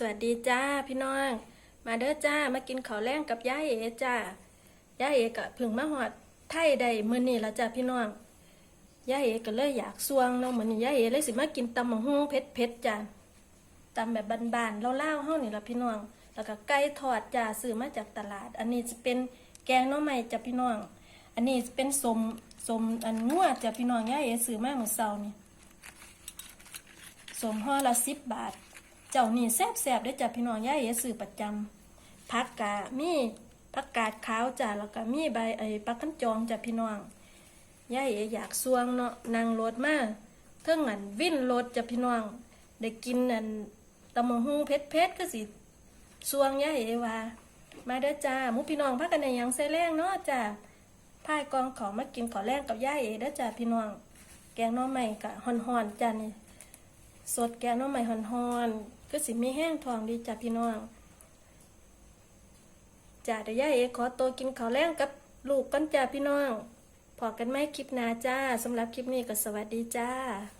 สวัสดีจ้าพี่น้อง มาเด้อจ้ามากินข้าวแรงกับย่าเอจ้าย่าเอกะพิ่งมาหอดไทยได้มื้อนี้ละจ้าพี่น้องย่าเอก็เลยอยากสวงเนาะมื้อนี้ย่าเอเลยสิมากินตำมะฮุ่งเผ็ดๆจ้าตำแบบบานๆเล่าๆเฮานี่ละพี่น้อง แล้วก็ไก่ทอดจ้าซื้อมาจากตลาด อันนี้จะเป็นแกงน่อไม้จ้าพี่น้อง อันนี้เป็นสมสมอันงัวจ้าพี่น้องย่าเอซื้อมาเมื่อเช้านี่สมห่อละสิบบาท เจ้านี่แซบแซบๆเด้จ้ะพี่น้องย่าเอ๋ซื้อประจำผักกะมีผักกาดขาวจ้ะแล้วก็มีใบไอ้ปักกันจองจ้ะพี่น้องย่าเอ๋อยากสวงเนาะนั่งรถมาเทิงอันวิ่นรถจ้ะพี่น้องได้กินอันตะมะฮูเผ็ดเผ็ดๆก็สิสวงย่าเอว่ามาเด้อจ้ามูพี่น้องพักกันในยังใส่แรงเนาะจ้ะพายกองของมากินขอแรงกับย่าเอ๋เด้อจ้ะพี่น้องแกงน้อใหม่กะห่อนๆจ้ะนี่สดแกงน้ำใหม่หอนๆ ก็สิมีแห้งทองดีจ้ะพี่น้องจ้าเดี๋ยวย่าเอขอตัวกินข้าวแล้งกับลูกกันจ้าพี่น้องพอกันไหมคลิปหน้าจ้าสำหรับคลิปนี้ก็สวัสดีจ้า